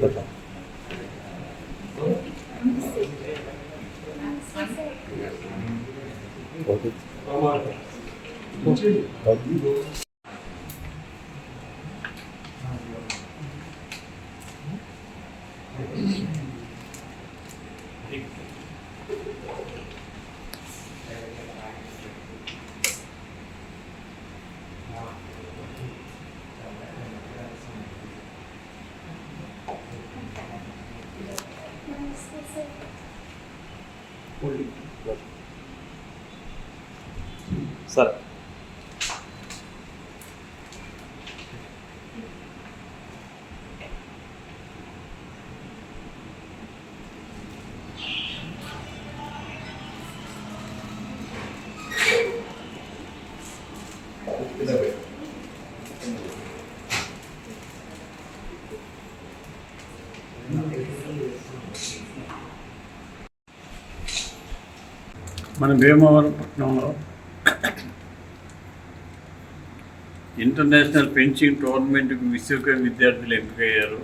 됐다. 어디? 어디? సరే మన భీమవరం పట్టణంలో ఇంటర్నేషనల్ ఫెన్సింగ్ టోర్నమెంట్కి విశ్వక విద్యార్థులు ఎంపికయ్యారు.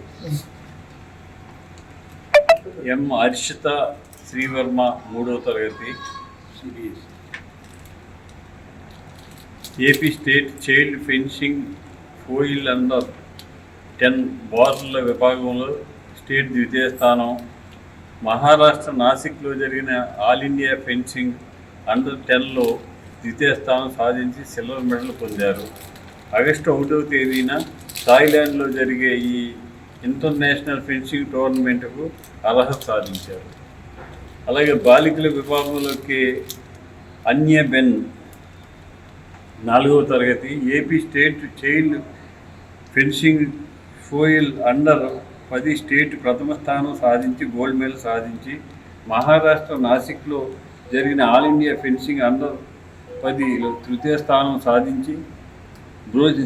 ఎం. హర్షిత శ్రీవర్మ మూడవ తరగతి. AP state child fencing foil under ten బార్ల విభాగంలో స్టేట్ ద్వితీయ స్థానం. మహారాష్ట్ర నాసిక్లో జరిగిన ఆల్ ఇండియా ఫెన్సింగ్ అండర్ టెన్లో ద్వితీయ స్థానం సాధించి సిల్వర్ మెడల్ పొందారు. ఆగస్టు ఒకటవ తేదీన థాయిలాండ్లో జరిగే ఈ ఇంటర్నేషనల్ ఫెన్సింగ్ టోర్నమెంట్కు అర్హత సాధించారు. అలాగే బాలికల విభాగంలోకి అన్య బెన్ నాలుగవ తరగతి AP state child fencing foil under పది స్టేట్ ప్రథమ స్థానం సాధించి గోల్డ్ మెడల్ సాధించి మహారాష్ట్ర నాసిక్లో జరిగిన ఆల్ ఇండియా ఫెన్సింగ్ అండర్ పదిలో తృతీయ స్థానం సాధించి బ్రోజ్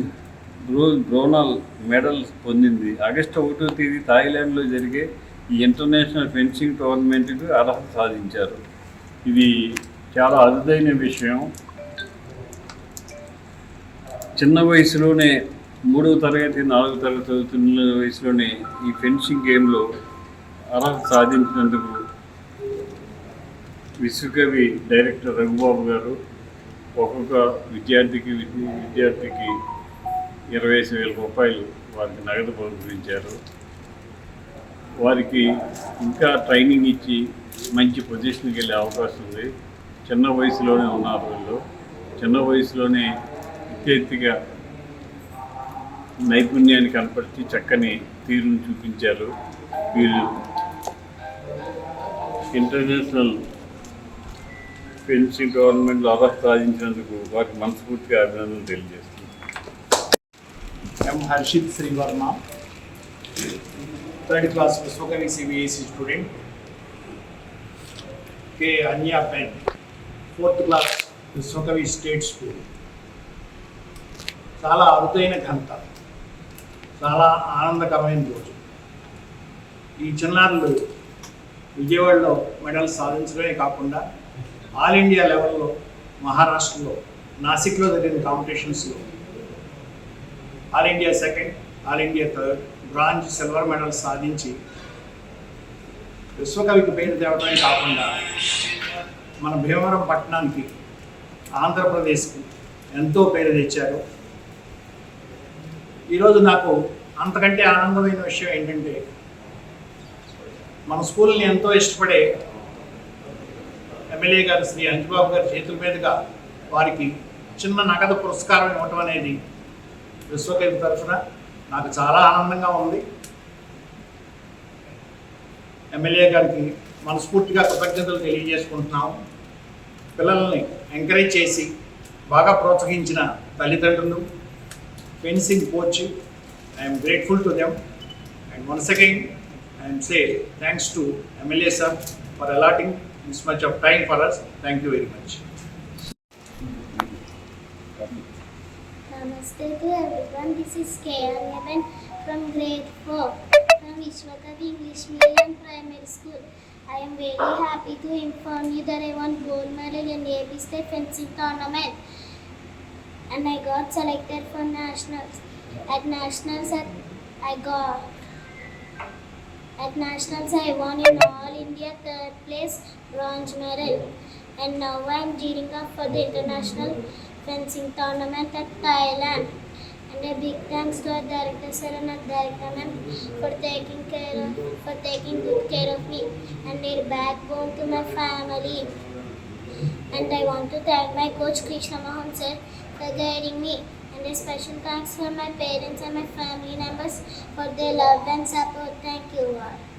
బ్రో బ్రోనల్ మెడల్ పొందింది. ఆగస్టు ఒకటో తేదీ థాయిలాండ్లో జరిగే ఈ ఇంటర్నేషనల్ ఫెన్సింగ్ టోర్నమెంట్కు అర్హత సాధించారు. ఇది చాలా అరుదైన విషయం. చిన్న వయసులోనే మూడవ తరగతి నాలుగో తరగతి చదువుతున్న వయసులోనే ఈ ఫెన్సింగ్ గేమ్లో అర్హత సాధించినందుకు విశ్వకవి డైరెక్టర్ రఘుబాబు గారు ఒక్కొక్క విద్యార్థికి విద్యార్థికి ఇరవై ఐదు వేల రూపాయలు వారికి నగదు బహుకరించారు. వారికి ఇంకా ట్రైనింగ్ ఇచ్చి మంచి పొజిషన్కి వెళ్ళే అవకాశం ఉంది. చిన్న వయసులోనే ఉన్నారు వీళ్ళు. చిన్న వయసులోనే విద్యార్థిగా నైపుణ్యాన్ని కనపరిచి చక్కని తీరును చూపించారు. వీళ్ళు ఇంటర్నేషనల్ ఫెన్సింగ్ గవర్నమెంట్లో అర్హత సాధించినందుకు వారికి మనస్ఫూర్తిగా అభినందనలు తెలియజేస్తుంది M. Harshit Srivarma third class Vishwakavi CBSE student. K. Anya Pen fourth class Vishwakavi state school. చాలా అరుదైన ఘనత చాలా ఆనందకరమైన రోజు. ఈ చిన్నారులు విజయవాడలో మెడల్ సాధించడమే కాకుండా ఆల్ ఇండియా లెవెల్లో మహారాష్ట్రలో నాసిక్లో జరిగిన కాంపిటీషన్స్లో all India second all India third bronze silver medal సాధించి విశ్వకవికి పేరు తేవడమే కాకుండా మన భీమవరం పట్టణానికి ఆంధ్రప్రదేశ్కి ఎంతో పేరు తెచ్చారు. ఈరోజు నాకు అంతకంటే ఆనందమైన విషయం ఏంటంటే మన స్కూల్ని ఎంతో ఇష్టపడే ఎమ్మెల్యే గారు శ్రీ అంజబాబు గారి చేతుల మీదుగా వారికి చిన్న నగదు పురస్కారం ఇవ్వటం అనేది విశ్వకవి తరఫున నాకు చాలా ఆనందంగా ఉంది. ఎమ్మెల్యే గారికి మనస్ఫూర్తిగా కృతజ్ఞతలు తెలియజేసుకుంటున్నాము. పిల్లల్ని ఎంకరేజ్ చేసి బాగా ప్రోత్సహించిన తల్లిదండ్రులు fencing coach I'm grateful to them and once again I'm say thanks to MLA sir for allotting this much of time for us. Thank you very much. Namaste to everyone. This is KR11 from grade 4 from Vishwakavi English Medium Primary School. I am very happy to inform you that I won gold medal in the AP fencing tournament and I got selected for nationals. At nationals, I got at nationals, I won in All India third place bronze medal. And now I am gearing up for the international fencing tournament at Thailand. And a big thanks to our director sir and our director ma'am for taking care of, for taking good care of me and their backbone to my family. And I want to thank my coach Krishna Mohan sir for guiding me. Special thanks for my parents and my family members for their love and support. Thank you all.